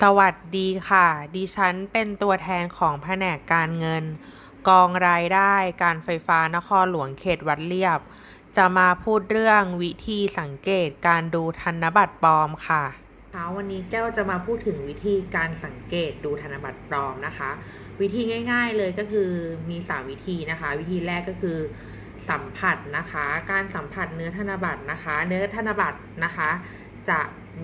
สวัสดีค่ะ ดิฉันเป็นตัวแทนของแผนกการเงิน กองรายได้การไฟฟ้านครหลวงเขตวัดเรียบ จะมาพูดเรื่องวิธีสังเกตการดูธนบัตรปลอมค่ะค่ะวันนี้แก้วจะมาพูดถึงวิธีการสังเกตดูธนบัตรปลอมนะคะ วิธีง่าย ๆเลยก็คือมี 3 วิธีนะคะ วิธีแรกก็คือสัมผัสนะคะ การสัมผัสเนื้อธนบัตรนะคะ เนื้อธนบัตรนะคะ จะ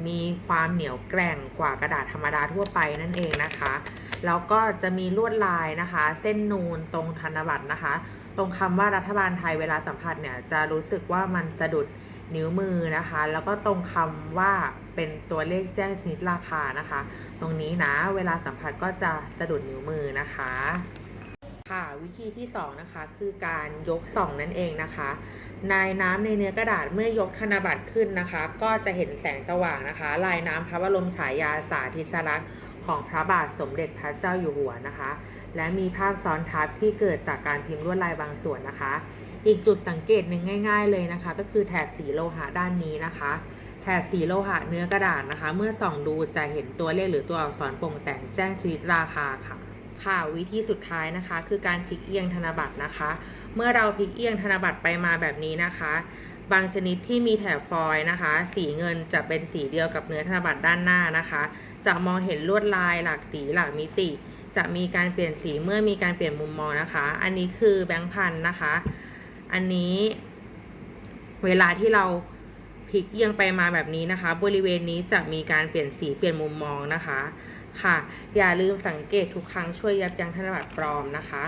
มีความเหนียวแกร่งกว่ากระดาษธรรมดาทั่วไปนั่นเองนะคะ แล้วก็จะมีลวดลายนะคะ เส้นนูนตรงธนบัตรนะคะ ตรงคำว่ารัฐบาลไทยเวลาสัมผัสเนี่ยจะรู้สึกว่ามันสะดุดนิ้วมือนะคะ แล้วก็ตรงคำว่าเป็นตัวเลขแจ้งชนิดราคานะคะ ตรงนี้นะเวลาสัมผัสก็จะสะดุดนิ้วมือนะคะ ค่ะวิธีที่2นะคะคือการยกส่องนั่นเองนะคะนายน้ำในเนื้อกระดาษเมื่อยกธนบัตรขึ้นนะคะ ก็จะเห็นแสงสว่างนะคะ ลายน้ำพระบรมฉายาสาธิสลักษณ์ของพระบาทสมเด็จพระเจ้าอยู่หัวนะคะ และมีภาพซ้อนทับที่เกิดจากการพิมพ์ลวดลายบางส่วนนะคะ อีกจุดสังเกตหนึ่งง่าย ๆ เลยนะคะ ก็คือแถบสีโลหะด้านนี้นะคะ แถบสีโลหะเนื้อกระดาษนะคะ เมื่อส่องดูจะเห็นตัวเลขหรือตัวอักษรโปร่งแสงแจ้งชนิดราคาค่ะ ค่ะ วิธีสุดท้ายนะคะ คือการพลิกเอียงธนบัตรนะคะ เมื่อเราพลิกเอียงธนบัตรไปมาแบบนี้นะคะ บางชนิดที่มีแถบฟอยล์นะคะ สีเงินจะเป็นสีเดียวกับเนื้อธนบัตรด้านหน้านะคะ จะมองเห็นลวดลายหลากสีหลากมิติ จะมีการเปลี่ยนสีเมื่อมีการเปลี่ยนมุมมองนะคะ อันนี้คือแบงค์พันนะคะ อันนี้เวลาที่เราพลิกเอียงไปมาแบบนี้นะคะ บริเวณนี้จะมีการเปลี่ยนสีเปลี่ยนมุมมองนะคะ ค่ะ อย่าลืมสังเกตทุกครั้งช่วยยับยั้งธนบัตรปลอมนะคะ